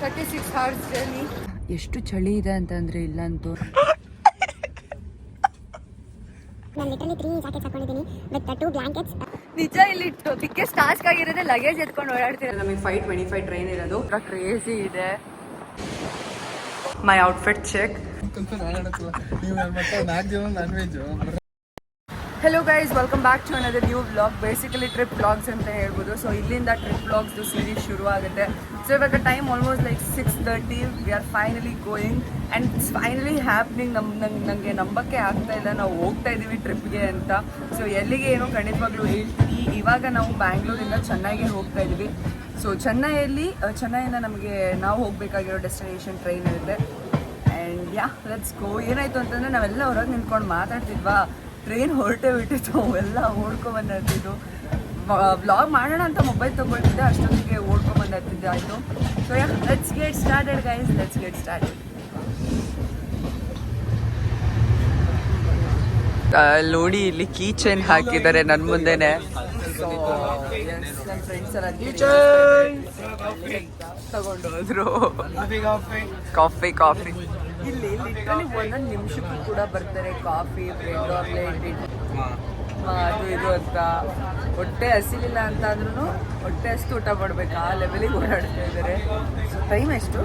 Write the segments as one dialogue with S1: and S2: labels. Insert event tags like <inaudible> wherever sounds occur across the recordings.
S1: Thirty six ಎಷ್ಟು ಚಳಿ ಇದೆ ಅಂತಂದ್ರೆ ಇಲ್ಲಂತೂ.
S2: ನಾನು ಲಿಟರಲಿ ತ್ರೀ ಜಾಕೆಟ್ಸ್ ಹಾಕೊಂಡಿದ್ದೀನಿ ವಿತ್ ಟೂ ಬ್ಲಾಂಕೆಟ್ಸ್
S1: ನಿಜ ಇಲ್ಲಿ ಬಿಗ್ಗೆಸ್ಟ್ ಟಾಸ್ಕ್ ಆಗಿರೋದೇ ಲಗೇಜ್ ಎತ್ಕೊಂಡು ಓಡಾಡ್ತೀರ ನಮಗೆ ಫೈವ್ ಟ್ವೆಂಟಿ ಫೈವ್ ಟ್ರೈನ್ ಇರೋದು ಕ್ರೇಜಿ ಇದೆ. ಮೈ ಔಟ್ಫಿಟ್ ಚೆಕ್
S3: ನಾಲ್ಕು ಜನ non veg
S1: hello guys welcome back to another new blog basically trip blogs ಅಂತ ಹೇಳ್ಬೋದು. ಸೊ ಇಲ್ಲಿಂದ ಟ್ರಿಪ್ ಬ್ಲಾಗ್ಸ್ದು ಸೀರೀಸ್ ಶುರು ಆಗುತ್ತೆ ಸೊ ಇವಾಗ time almost like six thirty we are finally going and it's finally happening ನಮ್ಮ ನಂಗೆ ನನಗೆ ನಂಬಕ್ಕೆ ಆಗ್ತಾ ಇಲ್ಲ. ನಾವು ಹೋಗ್ತಾ ಇದ್ದೀವಿ ಟ್ರಿಪ್ಗೆ ಅಂತ. ಸೊ ಎಲ್ಲಿಗೆ ಏನೋ ಖಂಡಿತವಾಗ್ಲೂ ಹೇಳ್ತೀನಿ. ಇವಾಗ ನಾವು ಬ್ಯಾಂಗ್ಳೂರಿಂದ ಚೆನ್ನಾಗಿ ಹೋಗ್ತಾ ಇದ್ದೀವಿ ಸೊ ಚೆನ್ನೈಯಲ್ಲಿ ಚೆನ್ನೈಯಿಂದ ನಮಗೆ ನಾವು ಹೋಗಬೇಕಾಗಿರೋ ಡೆಸ್ಟಿನೇಷನ್ ಟ್ರೈನ್ ಇರುತ್ತೆ. ಆ್ಯಂಡ್ ಯಾ ಲೆಟ್ಸ್ ಗೋ ಏನಾಯ್ತು ಅಂತಂದ್ರೆ ನಾವೆಲ್ಲ ಹೊರಗೆ ನಿಂತ್ಕೊಂಡು ಮಾತಾಡ್ತಿದ್ವಾ? ಟ್ರೈನ್ ಹೊರಟೇ ಬಿಟ್ಟಿತ್ತು. ಅವೆಲ್ಲ ಓಡ್ಕೊ ಬಂದಿರ್ತಿದ್ದು ವ್ಲಾಗ್ ಮಾಡೋಣ ಅಂತ ಮೊಬೈಲ್ ತೊಗೊಳ್ತಿದ್ದೆ ಅಷ್ಟೊತ್ತಿಗೆ ಓಡ್ಕೊಂಡ್ ಬಂದಿರ್ತಿದ್ದೆ ಆಯಿತು. So yeah let's get started guys let's get started ನೋಡಿ ಇಲ್ಲಿ ಕೀ ಚೈನ್ ಹಾಕಿದ್ದಾರೆ ನನ್ನ ಮುಂದೆನೆ. ಎಲ್ಲ ತಗೊಂಡು ಹೋದ್ರು ಕಾಫಿ ಕಾಫಿ ಇಲ್ಲಿ ಲಿಟ್ರಲಿ ಒಂದೊಂದು ನಿಮಿಷಕ್ಕೂ ಕೂಡ ಬರ್ತಾರೆ ಕಾಫಿ ಬ್ರೆಡ್ ಅದು, ಇದು ಅಂತ. ಹೊಟ್ಟೆ ಹಸಿಲಿಲ್ಲ ಅಂತ ಅಂದ್ರೂ ಹೊಟ್ಟೆ ಅಷ್ಟು ಊಟ ಮಾಡ್ಬೇಕು. ಆ ಲೆವೆಲಿಗೆ ಓಡಾಡ್ತಾ ಇದ್ದಾರೆ. ಟೈಮ್ ಎಷ್ಟು?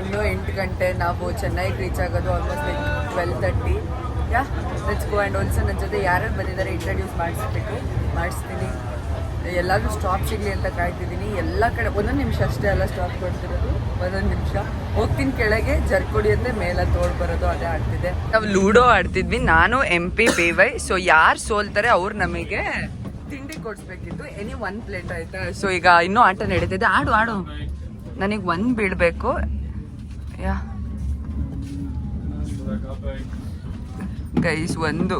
S1: ಇನ್ನು ಎಂಟು ಗಂಟೆ. ನಾವು ಚೆನ್ನೈಗೆ ರೀಚ್ ಆಗೋದು almost like twelve thirty yeah let's go and also ನನ್ನ ಜೊತೆ ಯಾರ್ಯಾರು ಬಂದಿದ್ದಾರೆ ಇಂಟ್ರಡ್ಯೂಸ್ ಮಾಡಿಸ್ಬೇಕು. ಮಾಡಿಸ್ತೀನಿ. ಎಲ್ಲಾದ್ರೂ ಸ್ಟಾಪ್ ಸಿಗಲಿ ಅಂತ ಕಾಯ್ತಿದ್ದೀನಿ. ಎಲ್ಲ ಕಡೆ ಒಂದೊಂದು ನಿಮಿಷ ಅಷ್ಟೇ ಅಲ್ಲ ಸ್ಟಾಪ್ ಕೊಡ್ತಿರೋದು. ಒಂದೊಂದು ನಿಮಿಷ. ಹೋಗ್ತೀನಿ ಕೆಳಗೆ ಜರ್ಕೊಡಿ ಅಂದ್ರೆ ಮೇಲೆ ತೋಡ್ ಬರೋದು ಅದೇ ಆಡ್ತಿದೆ ನಾವು ಲೂಡೋ ಆಡ್ತಿದ್ವಿ. ನಾನು M P P Y so ಯಾರು ಸೋಲ್ತಾರೆ ಅವ್ರು ನಮಗೆ ತಿಂಡಿ ಕೊಡಿಸ್ಬೇಕಿತ್ತು. ಎನಿ ಒನ್ ಪ್ಲೇಟ್ ಆಯ್ತಾ? ಸೊ ಈಗ ಇನ್ನೂ ಆಟ ನಡೀತಿದೆ. ಆಡು ಆಡು. ನನಗೆ ಒಂದು ಬಿಡಬೇಕು ಯಾ. ಗೈಸ್ ಒಂದು.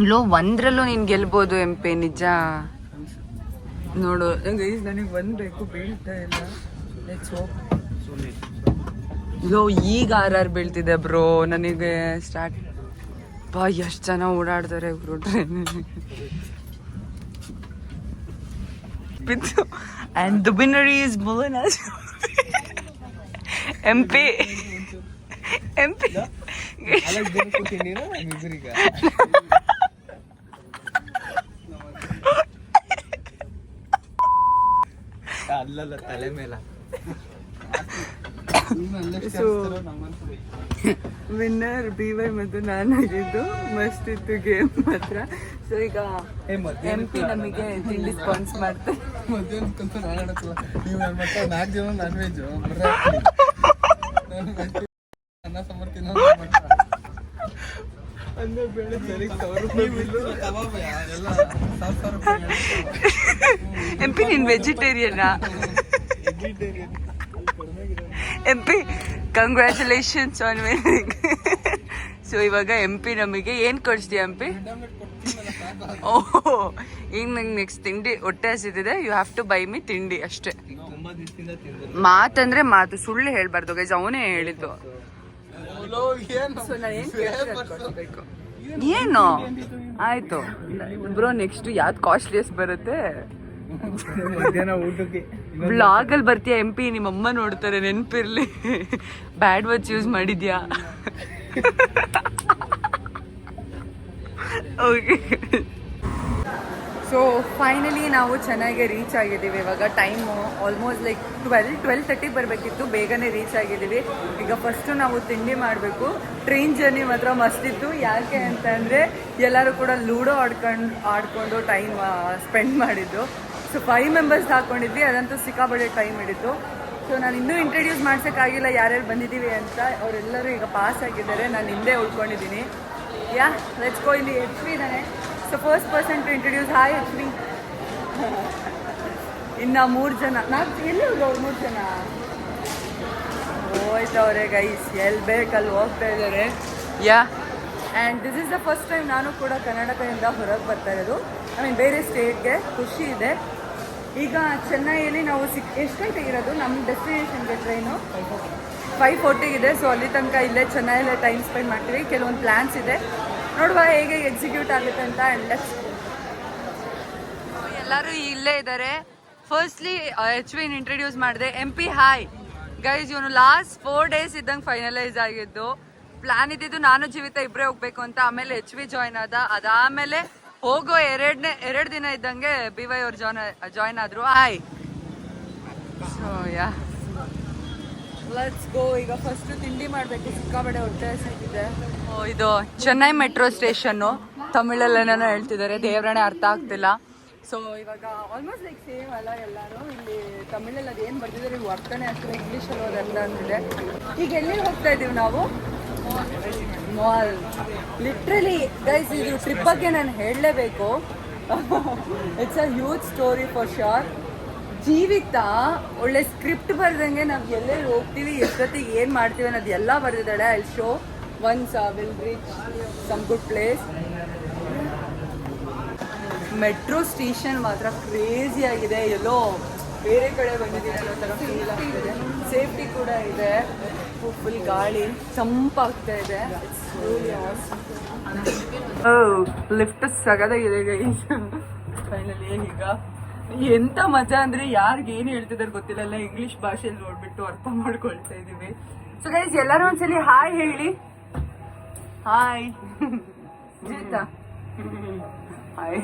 S1: ಲೋ ಒಂದ್ರಲ್ಲೂ ನೀನ್ ಗೆಲ್ಬೋದು ಎಂಪೆ ಪಿ ನಿಜ. ನೋಡು. ನನಗೆ ಒಂದ್ ಬೇಕು ಬೀಳ್ತಾ ಇಲ್ಲ. ಲೋ ಈಗ ಆರ್ ಆರ್ ಬೀಳ್ತಿದೆ ಬ್ರೋ. ನನಗೆ ಸ್ಟಾರ್ಟ್ ಬಾ ಎಷ್ಟು ಜನ ಓಡಾಡ್ತಾರೆ ಬ್ರೋ ಟ್ರೈನ್ ಬಿತ್ತು ಆ್ಯಂಡ್ ದ ವಿನ್ನರ್ ಈಸ್ ಮುಲನ್ ಎಂ ಪಿ ಎಂ ಪಿ
S3: ಅಲ್ಲಲ್ಲ ತಲೆ ಮೇಲ.
S1: ವಿನ್ನರ್ ಬಿ ವೈ ಮತ್ತು ನಾನಾಗಿದ್ದು ಮಸ್ತ್ ಇತ್ತು ಗೇಮ್ ಮಾತ್ರ. ಸೊ ಈಗ ಎಂ ಪಿ ನಮಗೆ ತಿಂಡಿ ಸ್ಪಾನ್ಸ್ ಮಾಡ್ತಾರೆ
S3: ಅಂದ್ರೆ ಬೇಳೆ ಸರಿ ಸಾವಿರ ರೂಪಾಯಿ
S1: ಎಂ ಪಿ ನೀನು ವೆಜಿಟೇರಿಯನಾ? M P congratulations on winning so ಇವಾಗ ಎಂ ಪಿ ನಮಗೆ ಏನು ಕೊಡಿಸ್ತೀಯ ಎಂ ಪಿ? ಓಹೋ ಈಗ ನಂಗೆ ನೆಕ್ಸ್ಟ್ ತಿಂಡಿ ಹೊಟ್ಟೆ ಹಸಿದಿದೆ you have to buy me ತಿಂಡಿ ಅಷ್ಟೇ. ಮಾತಂದ್ರೆ ಮಾತು, ಸುಳ್ಳು ಹೇಳ್ಬಾರ್ದು ಗೈಸ್ ಅವನೇ ಹೇಳಿದ್ದು. ಏನು? ಆಯ್ತು. ಬ್ರೋ ನೆಕ್ಸ್ಟ್ ಯಾವ್ದು ಕಾಸ್ಟ್ಲಿಯಸ್ಟ್ ಬರುತ್ತೆ?
S3: ಬ್ಲಾಗಲ್ಲಿ
S1: ಬ್ಲಾಗ್ ಅಲ್ಲಿ ಬರ್ತೀಯ ಎಂ ಪಿ ನಿಮ್ಮ ಅಮ್ಮ ನೋಡ್ತಾರೆ ನೆನಪಿರ್ಲಿ. ಬ್ಯಾಡ್ ವಾಚ್ ಯೂಸ್ ಮಾಡಿದ್ಯಾ? <laughs> ಓಕೆ ಸೊ ಫೈನಲಿ ನಾವು ಚೆನ್ನಾಗಿ ರೀಚ್ ಆಗಿದ್ದೀವಿ. ಇವಾಗ time almost like twelve twelve ತರ್ಟಿಗೆ ಬರಬೇಕಿತ್ತು. ಬೇಗನೆ ರೀಚ್ ಆಗಿದ್ದೀವಿ. ಈಗ ಫಸ್ಟು ನಾವು ತಿಂಡಿ ಮಾಡಬೇಕು. ಟ್ರೈನ್ ಜರ್ನಿ ಮಾತ್ರ ಮಸ್ತಿತ್ತು ಯಾಕೆ ಅಂತಂದರೆ ಎಲ್ಲರೂ ಕೂಡ ಲೂಡೋ ಆಡ್ಕೊಂಡು ಆಡ್ಕೊಂಡು ಟೈಮ್ ಸ್ಪೆಂಡ್ ಮಾಡಿದ್ದು. ಸೊ ಫೈವ್ ಮೆಂಬರ್ಸ್ ಹಾಕ್ಕೊಂಡಿದ್ವಿ ಅದಂತೂ ಸಿಕ್ಕಾಬಳೆ ಟೈಮ್ ಹಿಡಿತು. ಸೊ ನಾನು ಇನ್ನೂ ಇಂಟ್ರಡ್ಯೂಸ್ ಮಾಡ್ಸೋಕ್ಕಾಗಿಲ್ಲ ಯಾರ್ಯಾರು ಬಂದಿದ್ದೀವಿ ಅಂತ. ಅವರೆಲ್ಲರೂ ಈಗ ಪಾಸ್ ಆಗಿದ್ದಾರೆ. ನಾನು ಹಿಂದೆ ಉಳ್ಕೊಂಡಿದ್ದೀನಿ. ಯಾ ಲೆಟ್ಸ್ ಗೋ ಇಲ್ಲಿ ಇದ್ದಾನೆ so first person to introduce hi Ashwi ಇನ್ನು ಮೂರು ಜನ ನಾಲ್ಕು ಎಲ್ಲಿ ಅವ್ರು ಮೂರು ಜನ? ಹೋಯ್ತವ್ರೆ ಗೈಸ್ ಎಲ್ಲಿ ಬೇಕಲ್ಲಿ ಹೋಗ್ತಾ ಇದ್ದಾರೆ. Yeah. And this is the first time ನಾನು ಕೂಡ ಕರ್ನಾಟಕದಿಂದ ಹೊರಗೆ ಬರ್ತಾ ಇರೋದು. ಐ ಮೀನ್ ಬೇರೆ ಸ್ಟೇಟ್ಗೆ ಖುಷಿ ಇದೆ. ಈಗ ಚೆನ್ನೈಯಲ್ಲಿ ನಾವು ಸಿಕ್ ಎಷ್ಟು ಗಂಟೆಗೆ ಇರೋದು? ನಮ್ಮ ಡೆಸ್ಟಿನೇಷನ್ಗೆ ಟ್ರೈನು ಫೈವ್ ಫೋರ್ಟಿಗಿದೆ ಸೊ ಅಲ್ಲಿ ತನಕ ಇಲ್ಲೇ ಚೆನ್ನೈಯಲ್ಲೇ ಟೈಮ್ ಸ್ಪೆಂಡ್ ಮಾಡ್ತೀವಿ. ಕೆಲವೊಂದು ಪ್ಲ್ಯಾನ್ಸ್ ಇದೆ. ನೋಡುವ ಹೇಗೆ ಎಕ್ಸಿಕ್ಯೂಟ್ ಆಗುತ್ತೆ ಅಂತ ಎಲ್ಲ ಎಲ್ಲರೂ ಇಲ್ಲೇ ಇದ್ದಾರೆ. ಫಸ್ಟ್ಲಿ ಎಚ್ ವಿನ್ ಇಂಟ್ರೊಡ್ಯೂಸ್ ಮಾಡಿದೆ. ಎಂ ಪಿ ಹಾಯ್ ಗೈಸ್ ಇವನು ಲಾಸ್ಟ್ ಫೋರ್ ಡೇಸ್ ಇದ್ದಂಗೆ ಫೈನಲೈಸ್ ಆಗಿದ್ದು. ಪ್ಲಾನ್ ಇದ್ದಿದ್ದು ನಾನು ಜೀವಿತ ಇಬ್ಬರೇ ಹೋಗ್ಬೇಕು ಅಂತ. ಆಮೇಲೆ ಎಚ್ ವಿ ಜಾಯ್ನ್ ಆದ. ಅದಾದಮೇಲೆ ಹೋಗೋ ಎರಡನೇ, ಎರಡು ದಿನ ಇದ್ದಂಗೆ ಬಿ ವೈ ಅವ್ರು ಜಾಯ್ನ್ ಜಾಯ್ನ್ ಆದರು. Hi so yeah let's go ಈಗ ಫಸ್ಟ್ ತಿಂಡಿ ಮಾಡಬೇಕು. ಸಿಕ್ಕಾಪಟ್ಟೆ ಹೊಟ್ಟೆ ಹಸಿತಿದೆ. ಇದು ಚೆನ್ನೈ ಮೆಟ್ರೋ ಸ್ಟೇಷನ್ನು ತಮಿಳಲ್ಲೇನೋ ಹೇಳ್ತಿದ್ದಾರೆ. ದೇವರಣೆ ಅರ್ಥ ಆಗ್ತಿಲ್ಲ. ಸೊ ಇವಾಗ ಆಲ್ಮೋಸ್ಟ್ ಲೈಕ್ ಸೇಮ್ ಅಲ್ಲ ಎಲ್ಲರೂ ಇಲ್ಲಿ ತಮಿಳಲ್ಲಿ ಅದೇನು ಬರ್ತಿದ್ದಾರೆ ಇವು ಅರ್ಥನೇ ಇಂಗ್ಲಿಷ್ ಅಲ್ಲಿ ಅದು ಅಂತ ಆಗ್ತಿದೆ ಈಗ ಎಲ್ಲಿ ಹೋಗ್ತಾ ಇದ್ದೀವಿ ನಾವು? ಮಾಲ್ ಲಿಟ್ರಲಿ ಗೈಸ್ ಇದು ಟ್ರಿಪ್ ಬಗ್ಗೆ ನಾನು ಹೇಳಲೇಬೇಕು. It's a huge story for sure Jeevitha ಒಳ್ಳೆ ಸ್ಕ್ರಿಪ್ಟ್ ಬರ್ದಂಗೆ ನಾವು ಎಲ್ಲೆಲ್ಲಿ ಹೋಗ್ತೀವಿ ಎಷ್ಟೊತ್ತಿಗೆ ಏನು ಮಾಡ್ತೀವಿ ಅನ್ನೋದು ಎಲ್ಲ ಬರ್ದಿದ್ದಾಳೆ. I show once will reach some good place metro station ಮಾತ್ರ ಕ್ರೇಜಿ ಆಗಿದೆ. ಎಲ್ಲೋ ಬೇರೆ ಕಡೆ ಬಂದಿದ್ದೀವಿ ಅನ್ನೋ ಥರ ಫೀಲ್ ಆಗ್ತಿದೆ. ಸೇಫ್ಟಿ ಕೂಡ ಇದೆ. ಫುಲ್ ಗಾಳಿ ಸಂಪಾಗ್ತಾ ಇದೆ. ಲಿಫ್ಟ್ ಸಗದಾಗಿದೆ ಈಗ ಫೈನಲಿ ಈಗ ಎಂತ ಮಜಾ ಅಂದ್ರೆ ಯಾರಿಗೆ ಏನು ಹೇಳ್ತಿದಾರೆ ಗೊತ್ತಿಲ್ಲಲ್ಲ ಇಂಗ್ಲಿಷ್ ಭಾಷೆಯಲ್ಲಿ ನೋಡ್ಬಿಟ್ಟು ಅರ್ಥ ಮಾಡ್ಕೊಳ್ತಾ ಇದೀವಿ. ಸೊ ಗೈಸ್ ಎಲ್ಲರೂ ಒಂದ್ಸಲಿ ಹಾಯ್ ಹೇಳಿ. Hi Jeetha? Hi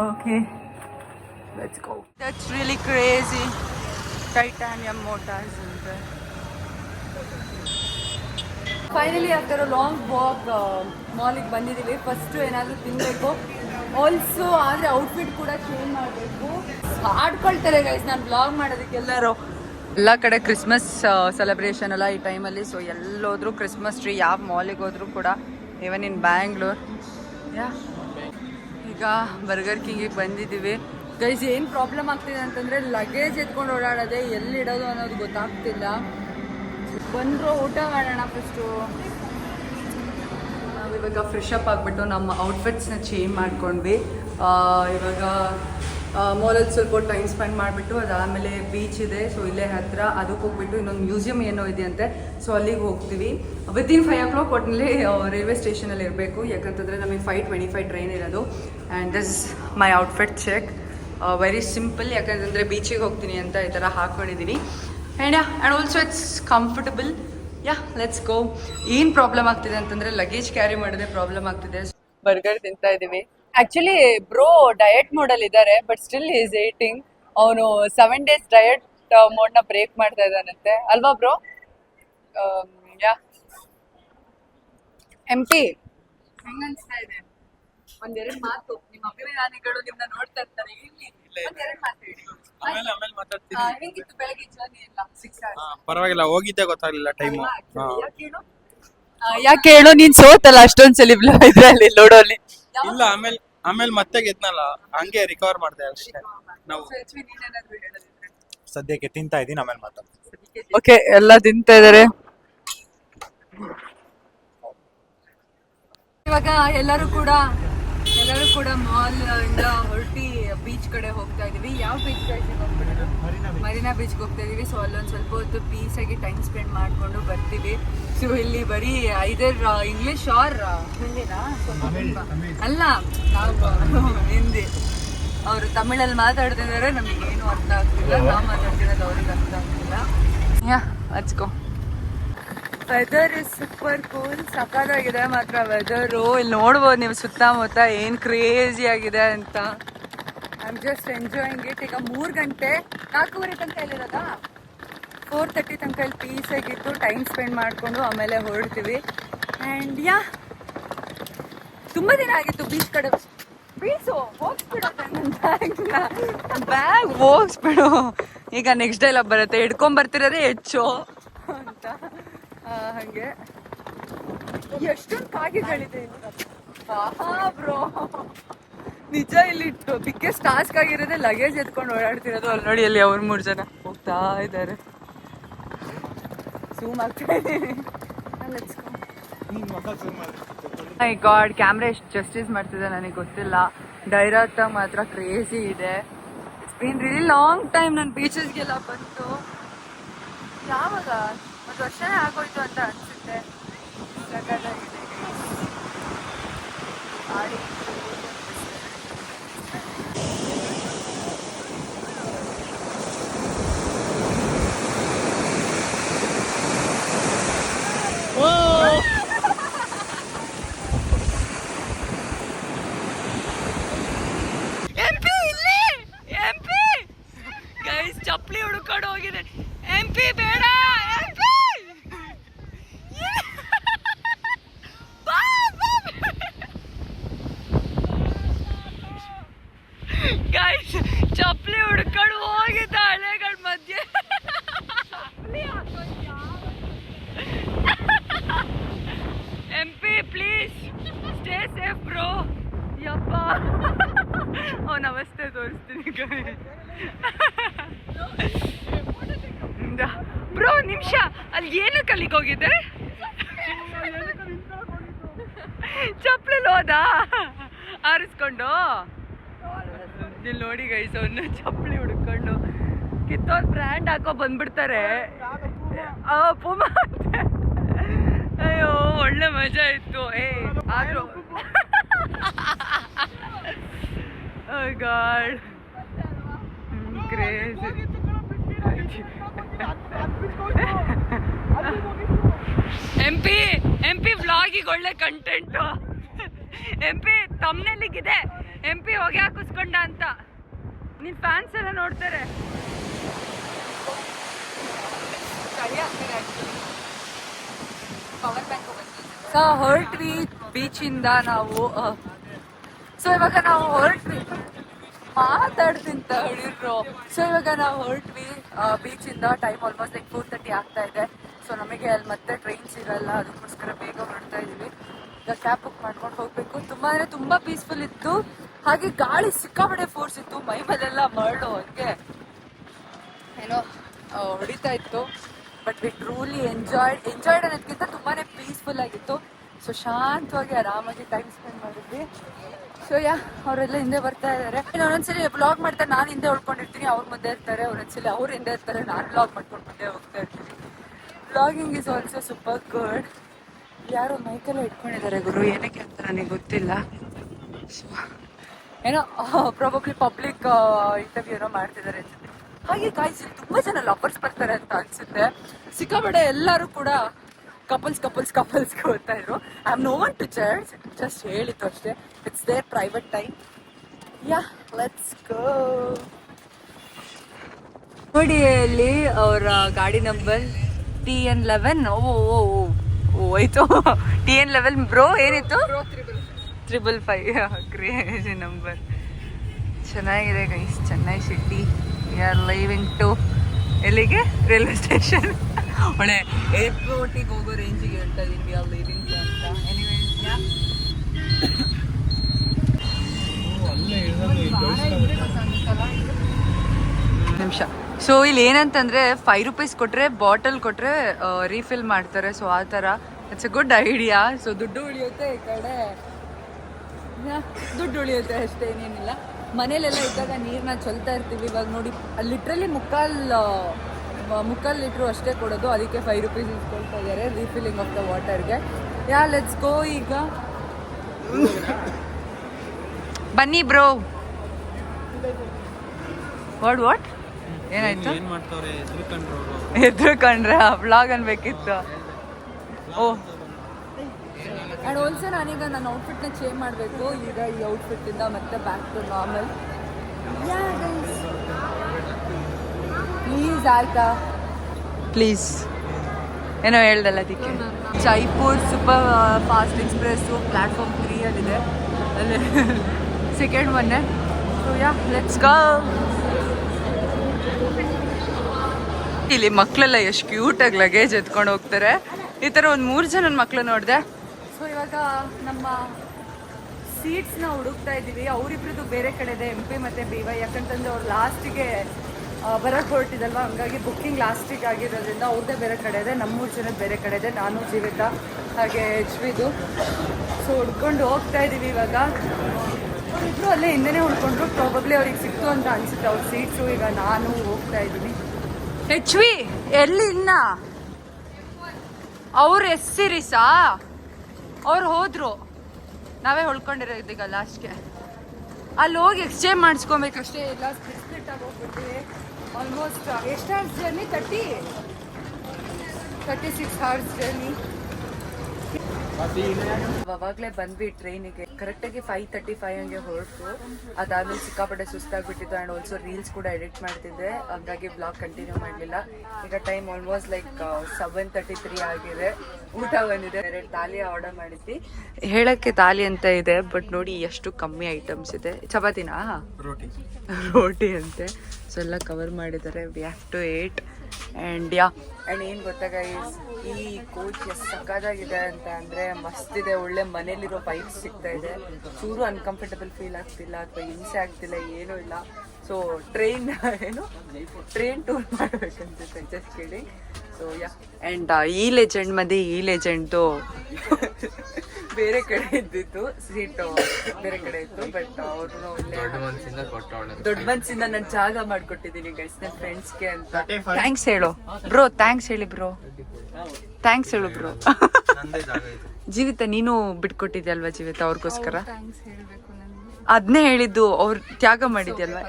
S1: okay let's go that's really crazy titanium motors ಅಂತ ಫೈನಲಿ ಆಫ್ಟರ್ ಲಾಂಗ್ ವಾಕ್ ಮಾಲಿಗೆ ಬಂದಿದ್ದೀವಿ ಫಸ್ಟು ಏನಾದರೂ ತಿನ್ನಬೇಕು ಆಲ್ಸೋ ಆದರೆ ಔಟ್ಫಿಟ್ ಕೂಡ ಚೇಂಜ್ ಮಾಡಬೇಕು. ಆಡ್ಕೊಳ್ತಾರೆ ಗೈಸ್ ನಾನು ಬ್ಲಾಗ್ ಮಾಡೋದಕ್ಕೆ ಎಲ್ಲರೂ ಎಲ್ಲ ಕಡೆ ಕ್ರಿಸ್ಮಸ್ ಸೆಲೆಬ್ರೇಷನ್ ಅಲ್ಲ ಈ ಟೈಮಲ್ಲಿ ಸೊ ಎಲ್ಲೋದ್ರೂ ಕ್ರಿಸ್ಮಸ್ ಟ್ರೀ ಯಾವ ಮಾಲಿಗೆ ಹೋದ್ರು ಕೂಡ ಇವನ್ ಇನ್ ಬ್ಯಾಂಗ್ಳೂರ್ ಯಾ ಈಗ ಬರ್ಗರ್ ಕಿಂಗಿಗೆ ಬಂದಿದ್ದೀವಿ. ಗೈಸ್ ಏನು ಪ್ರಾಬ್ಲಮ್ ಆಗ್ತಿದೆ ಅಂತಂದರೆ ಲಗೇಜ್ ಎತ್ಕೊಂಡು ಓಡಾಡೋದೆ ಎಲ್ಲಿಡೋದು ಅನ್ನೋದು ಗೊತ್ತಾಗ್ತಿಲ್ಲ. ಬಂದರು ಊಟ ಮಾಡೋಣ ಫಸ್ಟು ನಾವಿವಾಗ ಫ್ರೆಶ್ ಅಪ್ ಆಗಿಬಿಟ್ಟು ನಮ್ಮ ಔಟ್ಫಿಟ್ಸ್ನ ಚೇಂಜ್ ಮಾಡ್ಕೊಂಡ್ವಿ. ಇವಾಗ ಮಾಲಲ್ಲಿ ಸ್ವಲ್ಪ ಟೈಮ್ ಸ್ಪೆಂಡ್ ಮಾಡಿಬಿಟ್ಟು ಅದಾದಮೇಲೆ ಬೀಚ್ ಇದೆ ಸೊ ಇಲ್ಲೇ ಹತ್ತಿರ ಅದಕ್ಕೆ ಹೋಗ್ಬಿಟ್ಟು ಇನ್ನೊಂದು ಮ್ಯೂಸಿಯಂ ಏನೋ ಇದೆ ಅಂತೆ ಸೊ ಅಲ್ಲಿಗೆ ಹೋಗ್ತೀವಿ. ವಿತಿನ್ ಫೈವ್ ಓ ಕ್ಲಾಕ್ ಒಟ್ಟಿನಲ್ಲಿ ರೈಲ್ವೆ ಸ್ಟೇಷನಲ್ಲಿ ಇರಬೇಕು. ಯಾಕಂತಂದರೆ ನಮಗೆ ಫೈವ್ ಟ್ವೆಂಟಿ ಫೈವ್ ಟ್ರೈನ್ ಇರೋದು and this my outfit check very simple ಯಾಕಂತಂದರೆ ಬೀಚಿಗೆ ಹೋಗ್ತೀನಿ ಅಂತ ಈ ಥರ ಹಾಕ್ಕೊಂಡಿದ್ದೀನಿ and and also it's comfortable yeah let's go ಏನು ಪ್ರಾಬ್ಲಮ್ ಆಗ್ತಿದೆ ಅಂತಂದ್ರೆ ಲಗೇಜ್ ಕ್ಯಾರಿ ಮಾಡದೆ ಪ್ರಾಬ್ಲಮ್ ಆಗ್ತಿದೆ. ಬರ್ಗರ್ ತಿಂತಾ ಇದೀವಿ ಆಕ್ಚುಲಿ ಬ್ರೋ ಡಯಟ್ ಮೋಡಲ್ಲಿ ಇದ್ದಾರೆ ಬಟ್ ಸ್ಟಿಲ್ ಈಸ್ ಏಟಿಂಗ್ ಅವನು ಸೆವೆನ್ ಡೇಸ್ ಡಯಟ್ನ ಬ್ರೇಕ್ ಮಾಡ್ತಾ ಇದ್ದಾನಂತೆ. ಅಲ್ವಾ ಬ್ರೋ ಯಾ ಎಂ ಪಿ ಹೆಂಗನ್ಸ್ತಾ ಇದೆ. ಒಂದೆರಡು ಮಾತು. ನಿಮ್ಮ ಅಭಿಮಾನಿಗಳು ನಿಮ್ಮನ್ನ ನೋಡ್ತಾ ಇರ್ತಾರೆ. ಇಲ್ಲಿ ಒಂದೆರಡು ಮಾತು ಹೇಳಿ
S3: ಆಮೇಲೆ ಆಮೇಲೆ ಮಾತಾಡ್ತೀನಿ.
S1: ಹೆಂಗಿತ್ತು ಬೆಳಗ್ಗೆ ಜರ್ನಿ ಎಲ್ಲ? ಸಿಕ್ಸ್
S3: ಹಾ, ಪರವಾಗಿಲ್ಲ ಹೋಗಿದ್ದೆ ಗೊತ್ತಾಗ್ಲಿಲ್ಲ ಟೈಮ್
S1: ಯಾಕೆ ಹೇಳು? ನೀನ್ ಸೋತಲ್ಲ ಅಷ್ಟೊಂದ್ಸಲಿ ಇದ್ರಲ್ಲಿ ಲೋಡೋಲಿ.
S3: ಇಲ್ಲ ಆಮೇಲೆ ಆಮೇಲೆ ಮತ್ತೆ ಗೆದ್ನಲ್ಲ. ಹಂಗೆ ರಿಕವರ್ ಮಾಡ್ದೆ ಅಷ್ಟೇ. ನಾವು. ಸದ್ಯಕ್ಕೆ ತಿಂತಾ ಇದೀನಿ ಆಮೇಲೆ ಮಾತಾಡ್ತೀನಿ.
S1: ಓಕೆ ಎಲ್ಲ ತಿಂತಾ ಇದಾರೆ. ಇವಾಗ ಎಲ್ಲರೂ ಕೂಡ ಎಲ್ಲರೂ ಕೂಡ ಮಾಲ್ ಇಂದ ಹೊರಟಿ ಬೀಚ್ ಕಡೆ ಹೋಗ್ತಾ ಇದೀವಿ. ಯಾವ ಬೀಚ್ ಮರೀನಾ ಬೀಚ್ಗೆ ಹೋಗ್ತಾ ಇದೀವಿ. ಸೊ ಅಲ್ಲೊಂದು ಸ್ವಲ್ಪ ಹೊತ್ತು ಪೀಸ್ ಆಗಿ ಟೈಮ್ ಸ್ಪೆಂಡ್ ಮಾಡ್ಕೊಂಡು ಬರ್ತೀವಿ. ಸೊ ಇಲ್ಲಿ ಬರೀ ಐದರ್ ಇಂಗ್ಲಿಷ್ ಆರ್ ಹಿಂದಿನಾ? ಅಲ್ಲ ಹಿಂದಿ. ಅವರು ತಮಿಳಲ್ಲಿ ಮಾತಾಡ್ತಿದ್ದಾರೆ ನಮಗೆ ಏನು ಅರ್ಥ ಆಗ್ತಿಲ್ಲ. ನಾವು ಮಾತಾಡ್ತಿರೋದು ಅವ್ರಿಗೆ ಅರ್ಥ ಆಗ್ತಿಲ್ಲ. ಯಾ ಹಚ್ಕೋ ವೆದರ್ ಇಸ್ ಸೂಪರ್ ಕೂಲ್ ಸಕ್ಕದಾಗಿದೆ ಮಾತ್ರ ವೆದರು ಇಲ್ಲಿ ನೋಡ್ಬೋದು ನೀವು ಸುತ್ತಮುತ್ತ. ಏನು ಕ್ರೇಜಿ ಆಗಿದೆ ಅಂತ. I am just enjoying it ಈಗ ಮೂರು ಗಂಟೆ ನಾಲ್ಕೂವರೆ ತನಕ ಇಲ್ಲಿರೋದಾ ಫೋರ್ ತರ್ಟಿ ತನಕ ಇಲ್ಲಿ ಪೀಸ್ ಆಗಿತ್ತು ಟೈಮ್ ಸ್ಪೆಂಡ್ ಮಾಡಿಕೊಂಡು ಆಮೇಲೆ ಹೊರಡ್ತೀವಿ. ಆ್ಯಂಡ್ ಯಾ ತುಂಬ ದಿನ ಆಗಿತ್ತು ಬೀಚ್ ಕಡೆ. ಬೀಚು ಹೋಗ್ಸ್ಬಿಡು ಬ್ಯಾಗ್ ಹೋಗ್ಸ್ಬಿಡು ಈಗ ನೆಕ್ಸ್ಟ್ ಡೇ ಎಲ್ಲ ಬರುತ್ತೆ. ಹಿಡ್ಕೊಂಬರ್ತಿರೋದೇ ಹೆಚ್ಚು. ಅಂತ ಹಾಗೆ ಹಂಗೆ. ಎಷ್ಟೊಂದು ಕಾಗೆಗಳಿದೆ ಬ್ರೋ ನಿಜ ಇಲ್ಲಿ ಬಿಗ್ಗೆಸ್ಟ್ ಟಾಸ್ಕ್ ಆಗಿರೋದೇ ಲಗೇಜ್ ಎತ್ಕೊಂಡು ಓಡಾಡ್ತಿರೋದು ಅಲ್ಲಿ ನೋಡಿ ಅಲ್ಲಿ ಅವ್ರು ಮೂರು ಜನ ಹೋಗ್ತಾ ಇದ್ದಾರೆ. ಝೂಮ್ ಆಗ್ತಾ ಇದ್ದೀನಿ ಮೈ ಗಾಡ್ ಕ್ಯಾಮ್ರಾ ಎಷ್ಟು ಜಸ್ಟಿಸ್ ಮಾಡ್ತಿದೆ ನನಗೆ ಗೊತ್ತಿಲ್ಲ. ಡೈರಾತ ಮಾತ್ರ ಕ್ರೇಜಿ ಇದೆ. It's been really long time ನಾನು ಬೀಚಸ್ಗೆಲ್ಲ ಬಂತು ಯಾವಾಗ? ಒಂದು ವರ್ಷನೇ ಆಗೋಯ್ತು ಅಂತ ಅನ್ಸುತ್ತೆ. ಚಪ್ಪಲಿ ಹುಡ್ಕೊಂಡು ಹೋಗಿದ್ದ ಹಳೆಗಳ ಮಧ್ಯೆ. M P please stay safe bro ಯಪ್ಪ. ಅವನ ಅವಸ್ಥೆ ತೋರಿಸ್ತೀನಿ ಬ್ರೋ ನಿಮಿಷ. ಅಲ್ಲಿ ಏನು ಕಲಿಕ್ ಹೋಗಿದ್ದೆ? ಚಪ್ಪಲಿ ಹೋದ ಆರಿಸ್ಕೊಂಡು? ಇಲ್ಲಿ ನೋಡಿ ಗೈಸ್ ಅವನ್ನ ಚಪ್ಪಲಿ ಹುಡ್ಕೊಂಡು. ಕಿತ್ತೋರ್ ಬ್ರ್ಯಾಂಡ್ ಹಾಕೋ ಬಂದ್ಬಿಡ್ತಾರೆ. ಪುಮಾ. ಅಯ್ಯೋ, ಒಳ್ಳೆ ಮಜಾ ಇತ್ತು. ಏ, ಆದ್ರೂ. God. Craze M P M P ವ್ಲಾಗಿಗೆ ಒಳ್ಳೆ ಕಂಟೆಂಟು ಎಂ ಪಿ ತಮ್ಮನೆಲ್ಲಿಗಿದೆ ಎಂ ಪಿ ಹೋಗಿ ಹಾಕಿಸ್ಕೊಂಡ ಅಂತ. ನಿನ್ ಫ್ಯಾನ್ಸ್ ಎಲ್ಲ ನೋಡ್ತಾರೆ. ಸೊ ಹೊರಟ್ವಿ ಬೀಚಿಂದ ನಾವು ಸೊ ಇವಾಗ ನಾವು ಹೊರಟ್ವಿ ಮಾತಾಡ್ತೀನಿ ಹೇಳಿದ್ರು. ಸೊ ಇವಾಗ ನಾವು ಹೊರಟ್ವಿ ಬೀಚಿಂದ time almost like four thirty ಆಗ್ತಾ ಇದೆ. ಸೊ ನಮಗೆ ಅಲ್ಲಿ ಮತ್ತೆ ಟ್ರೈನ್ಸ್ ಇರಲ್ಲ, ಅದಕ್ಕೋಸ್ಕರ ಬೇಗ ಹೊರಡ್ತಾ ಇದೀವಿ. ಈಗ ಕ್ಯಾಬ್ ಬುಕ್ ಮಾಡ್ಕೊಂಡು ಹೋಗ್ಬೇಕು. ತುಂಬಾ ಅಂದ್ರೆ ತುಂಬಾ ಪೀಸ್ಫುಲ್ ಇತ್ತು. ಹಾಗೆ ಗಾಳಿ ಸಿಕ್ಕಾಪಟ್ಟೆ ಫೋರ್ಸ್ ಇತ್ತು. ಮೈ ಮೇಲೆಲ್ಲ ಮರಳು ಹಂಗೆ. ಏನೋ ಹೊಡಿತಾ ಇತ್ತು. But we truly enjoyed enjoyed ಅನ್ನೋದಕ್ಕಿಂತ ತುಂಬಾನೇ ಪೀಸ್ಫುಲ್ ಆಗಿತ್ತು. ಸೊ ಶಾಂತವಾಗಿ, ಆರಾಮಾಗಿ ಟೈಮ್ ಸ್ಪೆಂಡ್ ಮಾಡಿದ್ವಿ. ಸೊ ಯಾ ಅವರೆಲ್ಲ ಹಿಂದೆ ಬರ್ತಾ ಇದ್ದಾರೆ. ಒಂದೊಂದ್ಸಲಿ ಬ್ಲಾಗ್ ಮಾಡ್ತಾರೆ ನಾನು ಹಿಂದೆ ಉಳ್ಕೊಂಡಿರ್ತೀನಿ. ಅವ್ರ ಮುಂದೆ ಇರ್ತಾರೆ. ಒಂದೊಂದ್ಸಲಿ ಅವ್ರ ಹಿಂದೆ ಇರ್ತಾರೆ. ನಾನು ಬ್ಲಾಗ್ ಮಾಡ್ಕೊಂಡು ಮುಂದೆ ಹೋಗ್ತಾ ಇರ್ತೀನಿ. Blogging is also super good ಯಾರೋ ಮೈಕೆಲ್ಲ ಇಟ್ಕೊಂಡಿದ್ದಾರೆ ಗುರು. ಏನಕ್ಕೆ ಅಂತ ನನಗೆ ಗೊತ್ತಿಲ್ಲ. ಸೊ ಏನೋ ಪ್ರಾಬಬ್ಲಿ ಪಬ್ಲಿಕ್ ಇಂಟರ್ವ್ಯೂ ಏನೋ ಮಾಡ್ತಿದ್ದಾರೆ ಅನ್ಸುತ್ತೆ ಹಾಗೆ ಇಲ್ಲಿ ತುಂಬಾ ಜನ ಲವರ್ಸ್ ಬರ್ತಾರೆ ಅಂತ ಅನ್ಸುತ್ತೆ. ಸಿಕ್ಕಾಬೇಡ ಎಲ್ಲರೂ ಕೂಡ ಕಪಲ್ಸ್ ಕಪಲ್ಸ್ ಕಪಲ್ಸ್ ಹೋಗ್ತಾ ಇದ್ರು. I am no one to church just ಹೇಳಿತ್ತು ಅಷ್ಟೇ. It's their private time yeah let's go ನೋಡಿ, ಅಲ್ಲಿ ಅವರ ಗಾಡಿ ನಂಬರ್ ಟಿ ಎನ್ ಲೆವೆನ್ ಓ ಓ. <laughs> <laughs> ಓ ಆಯ್ತು ಟಿ ಎನ್ ಲೆವೆಲ್ ಬ್ರೋ ಏನಿತ್ತು ತ್ರಿಬಲ್ ಫೈವ್ ಕ್ರೇಜಿ ನಂಬರ್ ಚೆನ್ನಾಗಿದೆ guys Chennai city we are living to ಎಲ್ಲಿಗೆ? ರೈಲ್ವೆ ಸ್ಟೇಷನ್ ಒಳ್ಳೆ ಏರ್ಪೋರ್ಟಿಗೆ ಹೋಗೋ ರೇಂಜಿಗೆ ಹೇಳ್ತಾ ಇದ್ದೀನಿ ವಿ ಆರ್ ಲೈವಿಂಗ್ ಅಂತ. ಎನಿವೇಸ್
S3: ಅಲ್ಲೇ ಇಳಿದಾಗ
S1: ನಿಮಿಷ. ಸೊ ಇಲ್ಲಿ ಏನಂತಂದ್ರೆ ಫೈವ್ ರುಪೀಸ್ ಕೊಟ್ರೆ ಬಾಟಲ್ ಕೊಟ್ರೆ ರೀಫಿಲ್ ಮಾಡ್ತಾರೆ. ಸೊ ಆ ಥರ. It's a good idea so ದುಡ್ಡು ಉಳಿಯುತ್ತೆ ಈ ಕಡೆ. ದುಡ್ಡು ಉಳಿಯುತ್ತೆ ಅಷ್ಟೇ, ಏನೇನಿಲ್ಲ. ಮನೇಲೆಲ್ಲ ಇದ್ದಾಗ ನೀರನ್ನ ಚಲ್ತಾ ಇರ್ತೀವಿ. ಇವಾಗ ನೋಡಿ ಲಿಟ್ರಲಿ ಮುಕ್ಕಾಲ್ ಮುಕ್ಕಾಲ್ ಲೀಟ್ರು ಅಷ್ಟೇ ಕೊಡೋದು. ಅದಕ್ಕೆ ಫೈವ್ ರುಪೀಸ್ ಇಸ್ಕೊಳ್ತಾ ಇದ್ದಾರೆ ರೀಫಿಲಿಂಗ್ ಆಫ್ ದ ವಾಟರ್ಗೆ ಯಾ ಲೆಟ್ಸ್ ಗೋ ಈಗ. ಬನ್ನಿ ಬ್ರೋ ವಾಟ್ ವಾಟ್ ಏನಾಯ್ತು. ಎದ್ರುಕೊಂಡ್ರೆ ವ್ಲಾಗ್ ಅನ್ಬೇಕಿತ್ತು ಓ. ಆ್ಯಂಡ್ ಆಲ್ಸೋ ನಾನೀಗ ನನ್ನ ಔಟ್ಫಿಟ್ನ ಚೇಂಜ್ ಮಾಡಬೇಕು. ಈಗ ಈ ಔಟ್ಫಿಟ್ಟಿಂದ ಮತ್ತೆ ಬ್ಯಾಕ್ ಟು ನಾರ್ಮಲ್ ಪ್ಲೀಸ್ ಆಯ್ತಾ? ಪ್ಲೀಸ್ ಏನೋ ಹೇಳ್ದಲ್ಲ ಅದಕ್ಕೆ. Jaipur super fast express platform ತ್ರೀಯಲ್ಲಿದೆ ಅಲ್ಲಿ ಸೆಕೆಂಡ್ ಮೊನ್ನೆ ಸೊ ಯಾ ಲೆಟ್ಸ್ ಗೋ ಇಲ್ಲಿ ಮಕ್ಕಳೆಲ್ಲ ಎಷ್ಟು ಕ್ಯೂಟಾಗಿ ಲಗೇಜ್ ಎತ್ಕೊಂಡು ಹೋಗ್ತಾರೆ. ಈ ಥರ ಒಂದು ಮೂರು ಜನ ಮಕ್ಕಳು ನೋಡಿದೆ. ಸೊ ಇವಾಗ ನಮ್ಮ ಸೀಟ್ಸ್ನ ಹುಡುಕ್ತಾ ಇದ್ದೀವಿ. ಅವರಿಬ್ರದ್ದು ಬೇರೆ ಕಡೆ ಇದೆ ಎಂ ಪಿ ಮತ್ತು ಬಿ ವೈ ಯಾಕಂತಂದ್ರೆ ಅವ್ರು ಲಾಸ್ಟಿಗೆ ಬರೋಕ್ಕೆ ಹೊರಟಿದಲ್ವ? ಹಂಗಾಗಿ ಬುಕ್ಕಿಂಗ್ ಲಾಸ್ಟಿಗೆ ಆಗಿರೋದ್ರಿಂದ ಅವ್ರದ್ದೇ ಬೇರೆ ಕಡೆ ಇದೆ ನಮ್ಮೂರು ಜನ ಬೇರೆ ಕಡೆ ಇದೆ ನಾನು, ಜೀವಿತ, ಹಾಗೆ ಎಚ್ ವಿದು ಸೊ ಹುಡ್ಕೊಂಡು ಹೋಗ್ತಾ ಇದ್ದೀವಿ ಇವಾಗ. ಅವರಿಬ್ರು ಅಲ್ಲೇ ಹಿಂದೆನೇ ಉಳ್ಕೊಂಡ್ರು. ಪ್ರಾಬಬ್ಲಿ ಅವ್ರಿಗೆ ಸಿಕ್ತು ಅಂತ ಅನ್ಸುತ್ತೆ. ಅವ್ರ ಸೀಟ್ಸು ಈಗ ನಾನು ಹೋಗ್ತಾ ಇದ್ದೀನಿ. ಹೆಚ್ ವಿ ಎಲ್ಲಿ ಇನ್ನ? ಅವ್ರು ಎಸ್ ಸಿರೀಸಾ ಅವ್ರು ಹೋದ್ರು. ನಾವೇ ಹೊಳ್ಕೊಂಡಿರೋದೀಗ ಲಾಸ್ಟ್ಗೆ ಅಲ್ಲಿ ಹೋಗಿ ಎಕ್ಸ್ಚೇಂಜ್ ಮಾಡಿಸ್ಕೊಬೇಕಷ್ಟೇ ಎಲ್ಲ ಆಗಿ ಹೋಗ್ಬಿಟ್ಟಿವಿ ಆಲ್ಮೋಸ್ಟ್ ಎಷ್ಟು hours journey thirty thirty six hours journey ಅವಾಗಲೇ ಬಂದ್ವಿ ಟ್ರೈನಿಗೆ. ಕರೆಕ್ಟಾಗಿ ಫೈವ್ ತರ್ಟಿ ಫೈವ್ ಹಂಗೆ ಹೊರಟು. ಅದಾದ್ಮೇಲೆ ಸಿಕ್ಕಾಪಟ್ಟೆ ಸುಸ್ತಾಗ್ಬಿಟ್ಟಿತ್ತು ಆ್ಯಂಡ್ ಆಲ್ಸೋ ರೀಲ್ಸ್ ಕೂಡ ಎಡಿಟ್ ಮಾಡ್ತಿದ್ದೆ. ಹಂಗಾಗಿ ಬ್ಲಾಗ್ ಕಂಟಿನ್ಯೂ ಮಾಡಲಿಲ್ಲ. ಈಗ time almost like seven thirty three ಆಗಿದೆ. ಊಟ ಬಂದಿದೆ. ಎರಡು ತಾಲಿ ಆರ್ಡರ್ ಮಾಡಿದ್ವಿ. ಹೇಳಕ್ಕೆ ತಾಲಿ ಅಂತ ಇದೆ ಬಟ್ ನೋಡಿ ಎಷ್ಟು ಕಮ್ಮಿ ಐಟಮ್ಸ್ ಇದೆ. ಚಪಾತಿನಾ?
S3: ರೋಟಿ.
S1: ರೋಟಿ ಅಂತೆ. ಸೊ ಎಲ್ಲ ಕವರ್ ಮಾಡಿದ್ದಾರೆ. We have to eat and yeah and ಏನು ಗೊತ್ತಾ ಗೈಸ್ ಈ ಕೋಚ್ ಎಷ್ಟು ಸಕ್ಕದಾಗಿದೆ ಅಂತ ಅಂದರೆ ಮಸ್ತ್ ಇದೆ. ಒಳ್ಳೆ ಮನೇಲಿರೋ ಪೈಪ್ಸ್ ಸಿಗ್ತಾ ಇದೆ. ಚೂರು ಅನ್ಕಂಫರ್ಟಬಲ್ ಫೀಲ್ ಆಗ್ತಿಲ್ಲ ಅಥವಾ ಹಿಂಸೆ ಆಗ್ತಿಲ್ಲ ಏನೂ ಇಲ್ಲ. ಸೊ ಟ್ರೈನ್ <laughs> ಏನು? ಟ್ರೈನ್ ಟೂರ್ ಮಾಡಬೇಕಂತ ಜಸ್ಟ್ ಕೇಳಿ ಸೊ ಯಾ ಆ್ಯಂಡ್ ಈ ಲೆಜೆಂಡ್ ಮಧ್ಯೆ ಈ ಲೆಜೆಂಡ್ದು <laughs> ಬೇರೆ ಕಡೆ ಇದ್ದಿತ್ತು ಸೀಟ್ ಬೇರೆ ಕಡೆ ಇತ್ತು ಬಟ್ ಅವ್ರು
S3: ದೊಡ್ಡ ಮನಸ್ಸಿಂದ ಕೊಟ್ಟವಳೆ.
S1: ದೊಡ್ಡ ಮನ್ಸಿಂದ ನಾನು ಜಾಗ ಮಾಡ್ಕೊಟ್ಟಿದ್ದೀನಿ ಗೈಸ್ ನನ್ನ ಫ್ರೆಂಡ್ಸ್ಗೆ ಅಂತ. ಥ್ಯಾಂಕ್ಸ್ ಹೇಳು. ಬ್ರೋ ಥ್ಯಾಂಕ್ಸ್ ಹೇಳಿ ಬ್ರೋ ಥ್ಯಾಂಕ್ಸ್ ಹೇಳು ಬ್ರೋ
S3: ನಂದೇ ಜಾಗ ಇದು.
S1: ಜೀವಿತ ನೀನು ಬಿಟ್ಕೊಟ್ಟಿದ್ಯಲ್ವಾ ಜೀವಿತ ಅವ್ರಿಗೋಸ್ಕರ? ಅದನ್ನೇ ಹೇಳಿದ್ದು ಅವ್ರು ತ್ಯಾಗ ಮಾಡಿದ್ಯಲ್ವಾ?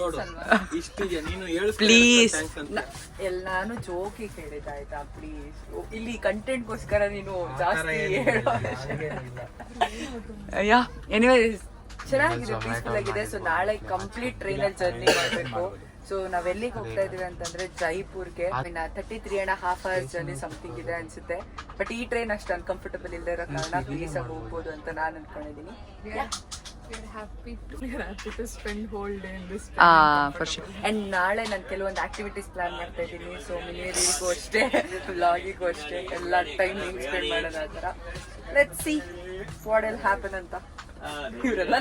S3: ನೋಡು ಇಷ್ಟಿದೆ ನೀನು ಹೇಳು
S1: ಪ್ಲೀಸ್ ಎಲ್ಲಾನು ಜೋಕಿ ಕೇಳಿದ ಆಯ್ತಾ ಪ್ಲೀಸ್ ಇಲ್ಲಿ ಕಂಟೆಂಟ್ಗೋಸ್ಕರ ನೀನು ಜಾಸ್ತಿ ಹೇಳೋ ಯಾ ಎನಿವೇ ಚೆನ್ನಾಗಿದೆ ಪೀಸ್ಫುಲ್ ಆಗಿದೆ. ಸೊ ನಾಳೆ ಕಂಪ್ಲೀಟ್ ಟ್ರೈನಲ್ಲಿ ಜರ್ನಿ ಮಾಡಬೇಕು. ಸೊ ನಾವ್ ಎಲ್ಲಿಗೆ ಹೋಗ್ತಾ ಇದೀವಿ ಅಂತಂದ್ರೆ ಜೈಪುರ್ಗೆ. Thirty three and half hours journey something ಇದೆ ಅನ್ಸುತ್ತೆ. ಬಟ್ ಈ ಟ್ರೈನ್ ಅಷ್ಟು ಅನ್ಕಂಫರ್ಟಬಲ್ ಇಲ್ಲದೆ ಇರೋ ಕಾರಣ ಪ್ಲೀಸ್ ಆಗಿ ಹೋಗ್ಬೋದು ಅಂತ ನಾನು ಅನ್ಕೊಂಡಿದೀನಿ.
S4: Happy to we're happy <laughs> to spend whole day in this.
S1: For sure and ನಾಳೆ ನಾನು ಕೆಲವೊಂದು ಆಕ್ಟಿವಿಟೀಸ್ ಪ್ಲಾನ್ ಮಾಡ್ತಾ ಇದ್ದೀನಿ. ಸೊ ಮಿನಿ ರೀಲ್ಗೂ ಅಷ್ಟೇ ವ್ಲಾಗಿಗೂ ಅಷ್ಟೇ ಎಲ್ಲ ಟೈಮ್ ಹಿಂಗ್ ಸ್ಪೆಂಡ್ ಮಾಡೋಣ ಆ ಥರ. Let see what will happen ಅಂತ. ಇವರೆಲ್ಲ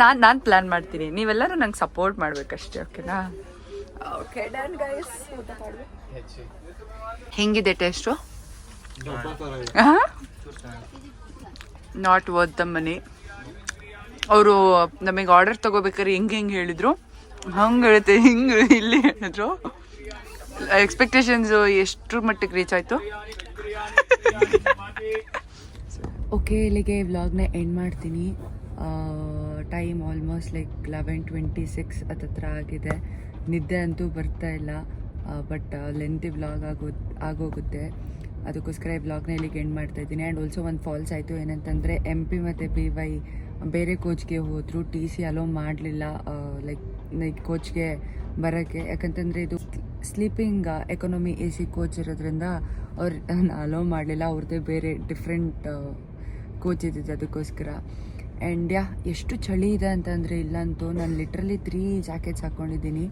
S1: ನಾನು ನಾನು ಪ್ಲಾನ್ ಮಾಡ್ತೀನಿ. ನೀವೆಲ್ಲರೂ ನಂಗೆ ಸಪೋರ್ಟ್ ಮಾಡ್ಬೇಕಷ್ಟೇ ಓಕೆನಾ ಓಕೆ ಡನ್ ಗೈಸ್ ಊಟ ಹೆಂಗಿದೆ taste? Not worth the money ಅವರು ನಮಗೆ ಆರ್ಡರ್ ತಗೋಬೇಕಾದ್ರೆ ಹೆಂಗೆ ಹೆಂಗೆ ಹೇಳಿದ್ರು? ಹಂಗೆ ಹೇಳುತ್ತೆ ಹಿಂಗೆ ಇಲ್ಲಿ ಹೇಳಿದ್ರು. ಎಕ್ಸ್ಪೆಕ್ಟೇಷನ್ಸು ಎಷ್ಟ್ರ ಮಟ್ಟಿಗೆ ರೀಚ್ ಆಯಿತು? ಓಕೆ ಇಲ್ಲಿಗೆ ವ್ಲಾಗ್ನ ಎಂಡ್ ಮಾಡ್ತೀನಿ. Time almost like eleven twenty six ಹತ್ತತ್ರ ಆಗಿದೆ. ನಿದ್ದೆ ಅಂತೂ ಬರ್ತಾ ಇಲ್ಲ ಬಟ್ ಲೆಂತಿ ಬ್ಲಾಗ್ ಆಗೋ, ಆಗೋಗುತ್ತೆ. ಅದಕ್ಕೋಸ್ಕರ ಈ ವ್ಲಾಗ್ನ ಇಲ್ಲಿಗೆ ಎಂಡ್ ಮಾಡ್ತಾ ಇದ್ದೀನಿ. ಆ್ಯಂಡ್ ಆಲ್ಸೋ ಒಂದು ಫಾಲ್ಸ್ ಆಯಿತು ಏನಂತಂದರೆ ಎಂ ಪಿ ಮತ್ತು ಬಿ ವೈ ಬೇರೆ ಕೋಚ್ಗೆ ಹೋದರು ಟಿ ಸಿ ಅಲೋ ಮಾಡಲಿಲ್ಲ ಲೈಕ್ ಲೈಕ್ ಕೋಚ್ಗೆ ಬರೋಕ್ಕೆ. ಯಾಕಂತಂದರೆ ಇದು sleeping economy A C coach ಇರೋದ್ರಿಂದ ಅವ್ರು ಅಲೋ ಮಾಡಲಿಲ್ಲ. ಅವ್ರದ್ದೇ ಬೇರೆ ಡಿಫ್ರೆಂಟ್ ಕೋಚ್ ಇದ್ದಿದ್ದು ಅದಕ್ಕೋಸ್ಕರ. ಆ್ಯಂಡ್ ಯಾ ಎಷ್ಟು ಚಳಿ ಇದೆ ಅಂತಂದರೆ ಇಲ್ಲಂತೂ ನಾನು ಲಿಟ್ರಲಿ ತ್ರೀ ಜಾಕೆಟ್ಸ್ ಹಾಕ್ಕೊಂಡಿದ್ದೀನಿ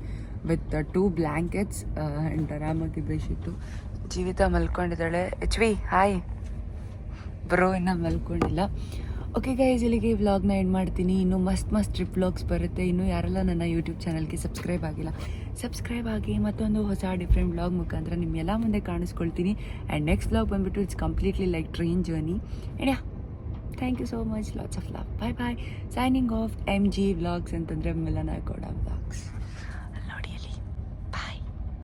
S1: ವಿತ್ ಟೂ ಬ್ಲ್ಯಾಂಕೆಟ್ಸ್ ಆ್ಯಂಡ್ ಆರಾಮಾಗಿ ಬೇಸಿತ್ತು ಜೀವಿತ ಮಲ್ಕೊಂಡಿದ್ದಾಳೆ. ಎಚ್ ವಿ ಹಾಯ್ ಬರೋ, ಇನ್ನೂ ಮಲ್ಕೊಂಡಿಲ್ಲ. ಓಕೆ ಗೈಸ್ ಇಲ್ಲಿಗೆ ವ್ಲಾಗ್ನ ಎಂಡ್ ಮಾಡ್ತೀನಿ. ಇನ್ನೂ ಮಸ್ತ್ ಮಸ್ತ್ ಟ್ರಿಪ್ ವ್ಲಾಗ್ಸ್ ಬರುತ್ತೆ. ಇನ್ನೂ ಯಾರೆಲ್ಲ ನನ್ನ ಯೂಟ್ಯೂಬ್ ಚಾನಲ್ಗೆ ಸಬ್ಸ್ಕ್ರೈಬ್ ಆಗಿಲ್ಲ ಸಬ್ಸ್ಕ್ರೈಬ್ ಆಗಿ ಮತ್ತೊಂದು ಹೊಸ ಡಿಫ್ರೆಂಟ್ ವ್ಲಾಗ್ ಮುಖಾಂತರ ನಿಮ್ಮೆಲ್ಲ ಮುಂದೆ ಕಾಣಿಸ್ಕೊಳ್ತೀನಿ. ಆ್ಯಂಡ್ ನೆಕ್ಸ್ಟ್ ವ್ಲಾಗ್ ಬಂದುಬಿಟ್ಟು it's completely like train journey yeah thank you so much lots of love bye bye signing off M G vlogs ಅಂತಂದರೆ ಮಿಲನ ಗೌಡ ವ್ಲಾಗ್ಸ್